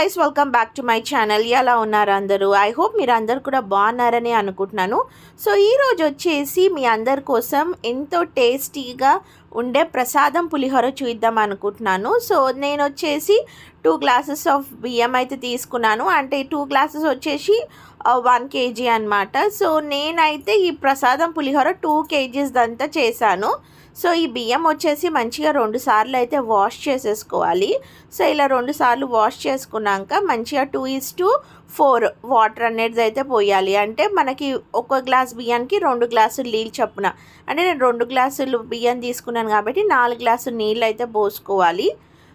Guys welcome back to my channel ఎలా ఉన్నారు అందరూ? ఐ హోప్ మీరు అందరు కూడా బాగున్నారని అనుకుంటున్నాను. సో ఈరోజు వచ్చేసి మీ అందరి కోసం ఎంతో టేస్టీగా ఉండే ప్రసాదం పులిహోర చూద్దాం అనుకుంటున్నాను. సో నేను వచ్చేసి టూ గ్లాసెస్ ఆఫ్ బియ్యం అయితే తీసుకున్నాను. అంటే టూ గ్లాసెస్ వచ్చేసి వన్ కేజీ అనమాట సో నేనైతే ఈ ప్రసాదం పులిహోర టూ కేజీస్ దంతా చేశాను. సో ఈ బియ్యం వచ్చేసి మంచిగా రెండు సార్లు అయితే వాష్ చేసేసుకోవాలి. సో ఇలా రెండు సార్లు వాష్ చేసుకున్నాక మంచిగా two is to four water అనేది అయితే పోయాలి. అంటే మనకి ఒక గ్లాస్ బియ్యానికి రెండు గ్లాసులు నీళ్ళు చప్పున. అంటే నేను రెండు గ్లాసులు బియ్యం తీసుకున్నాను కాబట్టి నాలుగు గ్లాసులు నీళ్ళు అయితే పోసుకోవాలి.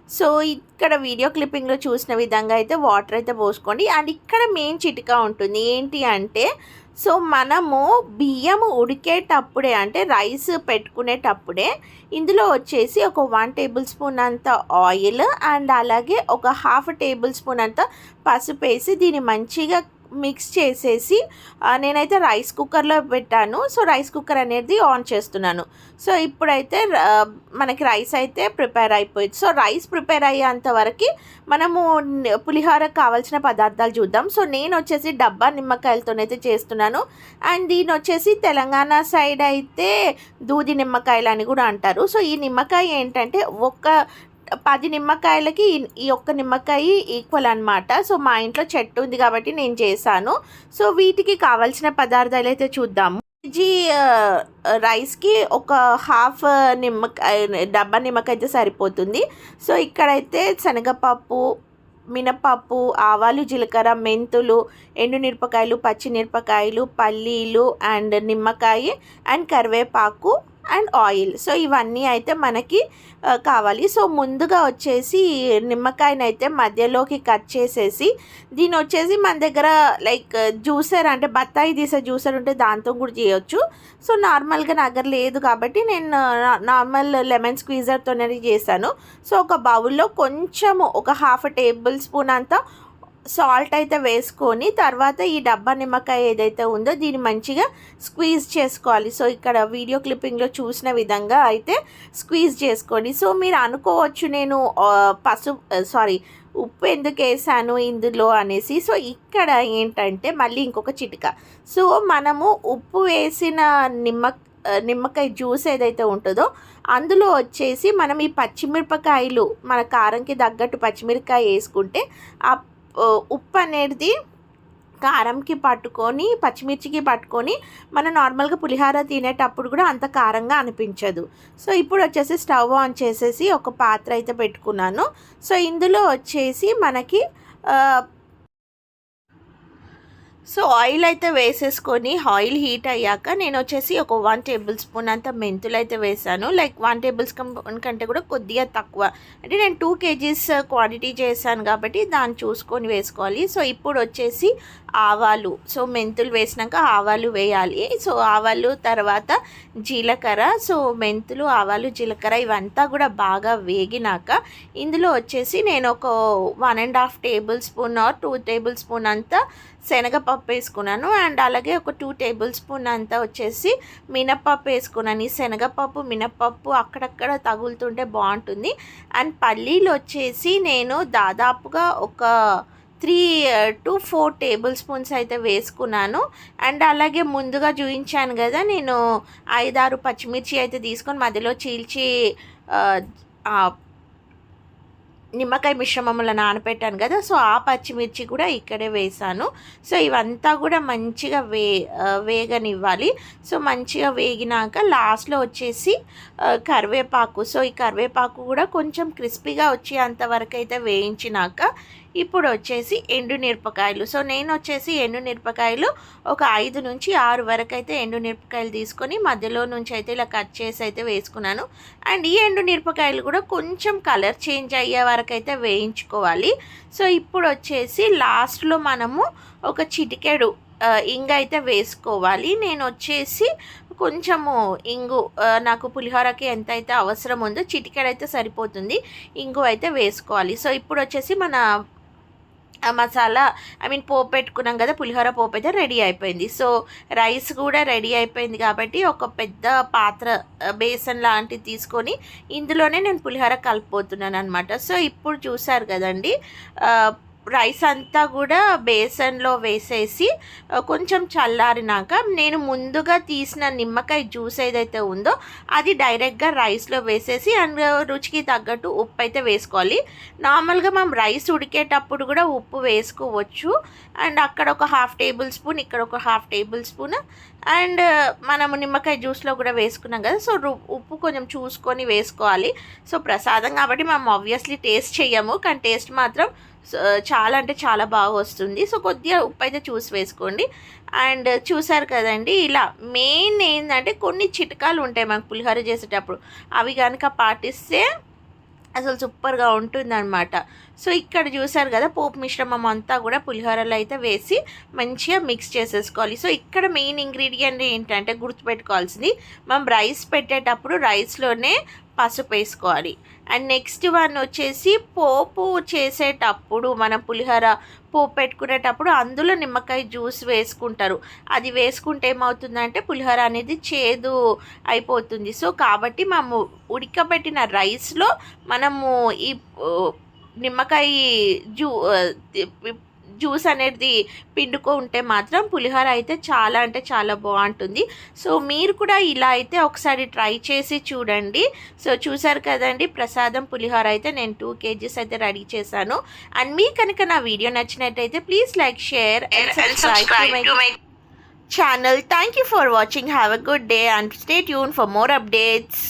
సో ఇక్కడ వీడియో క్లిప్పింగ్లో చూసిన విధంగా అయితే వాటర్ అయితే పోసుకోండి. అండ్ ఇక్కడ మెయిన్ చిటికా ఉంటుంది. ఏంటి అంటే సో మనము బియ్యం ఉడికేటప్పుడే అంటే రైస్ పెట్టుకునేటప్పుడే ఇందులో వచ్చేసి ఒక వన్ టేబుల్ స్పూన్ అంత ఆయిల్ అండ్ అలాగే ఒక హాఫ్ టేబుల్ స్పూన్ అంత పసుపు వేసి దీన్ని మంచిగా మిక్స్ చేసేసి నేనైతే రైస్ కుక్కర్లో పెట్టాను. సో రైస్ కుక్కర్ అనేది ఆన్ చేస్తున్నాను. సో ఇప్పుడైతే మనకి రైస్ అయితే ప్రిపేర్ అయిపోయింది. సో రైస్ ప్రిపేర్ అయ్యేంత వరకు మనము పులిహోరకు కావాల్సిన పదార్థాలు చూద్దాం. సో నేను వచ్చేసి డబ్బా నిమ్మకాయలతోనైతే చేస్తున్నాను. అండ్ దీని వచ్చేసి తెలంగాణ సైడ్ అయితే దూది నిమ్మకాయలు అని కూడా అంటారు. సో ఈ నిమ్మకాయ ఏంటంటే ఒక్క పది నిమ్మకాయలకి ఈ- ఒక్క నిమ్మకాయ ఈక్వల్ అన్నమాట. సో మా ఇంట్లో చెట్టు ఉంది కాబట్టి నేను చేశాను. సో వీటికి కావాల్సిన పదార్థాలు అయితే చూద్దాము. కేజీ రైస్కి ఒక హాఫ్ నిమ్మకాయ డబ్బా నిమ్మకాయ అయితే సరిపోతుంది. సో ఇక్కడైతే శనగపప్పు మినపప్పు ఆవాలు జీలకర్ర మెంతులు ఎండుమిరపకాయలు పచ్చిమిరపకాయలు పల్లీలు అండ్ నిమ్మకాయ అండ్ కరివేపాకు అండ్ ఆయిల్. సో ఇవన్నీ అయితే మనకి కావాలి. సో ముందుగా వచ్చేసి నిమ్మకాయని అయితే మధ్యలోకి కట్ చేసేసి దీని వచ్చేసి మన దగ్గర లైక్ జ్యూసర్ అంటే బత్తాయి తీసే జ్యూసర్ ఉంటే దాంతో కూడా చేయొచ్చు. సో నార్మల్గా నా దగ్గర లేదు కాబట్టి నేను నార్మల్ లెమన్ స్క్వీజర్తోనే చేశాను. సో ఒక బౌల్లో కొంచెము ఒక హాఫ్ టేబుల్ స్పూన్ అంతా సాల్ట్ అయితే వేసుకొని తర్వాత ఈ డబ్బా నిమ్మకాయ ఏదైతే ఉందో దీన్ని మంచిగా స్క్వీజ్ చేసుకోవాలి. సో ఇక్కడ వీడియో క్లిప్పింగ్లో చూసిన విధంగా అయితే స్క్వీజ్ చేసుకోండి. సో మీరు అనుకోవచ్చు నేను పసుపు సారీ ఉప్పు ఎందుకు వేసాను ఇందులో అనేసి. సో ఇక్కడ ఏంటంటే మళ్ళీ ఇంకొక చిటిక. సో మనము ఉప్పు వేసిన నిమ్మ నిమ్మకాయ జ్యూస్ ఏదైతే ఉంటుందో అందులో వచ్చేసి మనం ఈ పచ్చిమిరపకాయలు మన కారంకి తగ్గట్టు పచ్చిమిరపకాయ వేసుకుంటే ఆ, ఉప్పు అనేది కారంకి పట్టుకొని పచ్చిమిర్చికి పట్టుకొని మనం నార్మల్గా పులిహార తినేటప్పుడు కూడా అంత కారంగా అనిపించదు. సో ఇప్పుడు వచ్చేసి స్టవ్ ఆన్ చేసేసి ఒక పాత్ర అయితే పెట్టుకున్నాను. సో ఇందులో వచ్చేసి మనకి సో ఆయిల్ అయితే వేసేసుకొని ఆయిల్ హీట్ అయ్యాక నేను వచ్చేసి ఒక వన్ టేబుల్ స్పూన్ అంత మెంతులు అయితే వేసాను. లైక్ వన్ టేబుల్ స్పూన్ కంటే కూడా కొద్దిగా తక్కువ. అంటే నేను టూ కేజీస్ క్వాంటిటీ చేశాను కాబట్టి దాన్ని చూసుకొని వేసుకోవాలి. సో ఇప్పుడు వచ్చేసి ఆవాలు. సో మెంతులు వేసినాక ఆవాలు వేయాలి. సో ఆవాలు తర్వాత జీలకర్ర. సో మెంతులు ఆవాలు జీలకర్ర ఇవంతా కూడా బాగా వేగినాక ఇందులో వచ్చేసి నేను ఒక one and half table spoon or two table spoon అంతా శనగపప్పు వేసుకున్నాను. అండ్ అలాగే ఒక టూ టేబుల్ స్పూన్ అంతా వచ్చేసి మినపప్పు వేసుకున్నాను. ఈ శనగపప్పు మినపప్పు అక్కడక్కడ తగులుతుంటే బాగుంటుంది. అండ్ పల్లీలు వచ్చేసి నేను దాదాపుగా ఒక three to four table spoons అయితే వేసుకున్నాను. అండ్ అలాగే ముందుగా చూపించాను కదా నేను ఐదారు పచ్చిమిర్చి అయితే తీసుకొని మధ్యలో చీల్చి నిమ్మకాయ మిశ్రమంలో నానబెట్టాను కదా సో ఆ పచ్చిమిర్చి కూడా ఇక్కడే వేసాను. సో ఇవంతా కూడా మంచిగా వే వేగనివ్వాలి. సో మంచిగా వేగినాక లాస్ట్లో వచ్చేసి కరివేపాకు. సో ఈ కరివేపాకు కూడా కొంచెం క్రిస్పీగా వచ్చేంత వరకు అయితే వేయించినాక ఇప్పుడు వచ్చేసి ఎండు మిరపకాయలు సో నేను వచ్చేసి ఎండు మిరపకాయలు ఒక ఐదు నుంచి ఆరు వరకు అయితే ఎండు మిరపకాయలు తీసుకొని మధ్యలో నుంచి అయితే ఇలా కట్ చేసి అయితే వేసుకున్నాను. అండ్ ఈ ఎండు మిరపకాయలు కూడా కొంచెం కలర్ చేంజ్ అయ్యే వరకు అయితే వేయించుకోవాలి. సో ఇప్పుడు వచ్చేసి లాస్ట్లో మనము ఒక చిటికెడు ఇంగ అయితే వేసుకోవాలి. నేను వచ్చేసి కొంచెము ఇంగు నాకు పులిహోరకి ఎంత అయితే అవసరం ఉందో చిటికెడైతే సరిపోతుంది. ఇంగు అయితే వేసుకోవాలి. సో ఇప్పుడు వచ్చేసి మన మసాలా ఐ మీన్ పోపు పెట్టుకున్నాం కదా పులిహోర పోపు అయితే రెడీ అయిపోయింది. సో రైస్ కూడా రెడీ అయిపోయింది కాబట్టి ఒక పెద్ద పాత్ర బేసన్ లాంటిది తీసుకొని ఇందులోనే నేను పులిహోర కలిపిపోతున్నాను అనమాట సో ఇప్పుడు చూసారు కదండి రైస్ అంతా కూడా బేసన్లో వేసేసి కొంచెం చల్లారినాక నేను ముందుగా తీసిన నిమ్మకాయ జ్యూస్ ఏదైతే ఉందో అది డైరెక్ట్గా రైస్లో వేసేసి అండ్ రుచికి తగ్గట్టు ఉప్పు అయితే వేసుకోవాలి. నార్మల్గా మనం రైస్ ఉడికేటప్పుడు కూడా ఉప్పు వేసుకోవచ్చు. అండ్ అక్కడ ఒక హాఫ్ టేబుల్ స్పూన్ ఇక్కడ ఒక హాఫ్ టేబుల్ స్పూన్ అండ్ మనము నిమ్మకాయ జ్యూస్లో కూడా వేసుకున్నాం కదా సో ఉప్పు కొంచెం చూసుకొని వేసుకోవాలి. సో ప్రసాదం కాబట్టి మనం ఆబ్వియస్లీ టేస్ట్ చేయము కానీ టేస్ట్ మాత్రం సో, చాలా అంటే చాలా బాగా వస్తుంది. సో కొద్దిగా ఉప్పు అయితే చూసి వేసుకోండి. అండ్ చూసారు కదండి ఇలా మెయిన్ ఏంటంటే కొన్ని చిట్కాలు ఉంటాయి మనకు పులిహోర చేసేటప్పుడు. అవి కనుక పాటిస్తే అసలు సూపర్గా ఉంటుందన్నమాట. సో ఇక్కడ చూసారు కదా పోపు మిశ్రమం అంతా కూడా పులిహోరలో అయితే వేసి మంచిగా మిక్స్ చేసేసుకోవాలి. సో ఇక్కడ మెయిన్ ఇంగ్రీడియంట్ ఏంటంటే గుర్తుపెట్టుకోవాల్సింది మనం రైస్ పెట్టేటప్పుడు రైస్లోనే పసుపు వేసుకోవాలి. అండ్ నెక్స్ట్ వన్ వచ్చేసి పోపు చేసేటప్పుడు మనం పులిహోర పోపు పెట్టుకునేటప్పుడు అందులో నిమ్మకాయ జ్యూస్ వేసుకుంటారు. అది వేసుకుంటే ఏమవుతుందంటే పులిహోర అనేది చేదు అయిపోతుంది. సో కాబట్టి మనము ఉడకబెట్టిన రైస్లో మనము ఈ నిమ్మకాయ జ్యూ జ్యూస్ అనేది పిండుకో ఉంటే మాత్రం పులిహోర అయితే చాలా అంటే చాలా బాగుంటుంది. సో మీరు కూడా ఇలా అయితే ఒకసారి ట్రై చేసి చూడండి. సో చూసారు కదండి ప్రసాదం పులిహోర అయితే నేను టూ కేజీస్ అయితే రెడీ చేశాను. అండ్ మీ కనుక నా వీడియో నచ్చినట్టయితే please like share and subscribe to my channel. Thank you for watching. Have a good day and stay tune for more updates.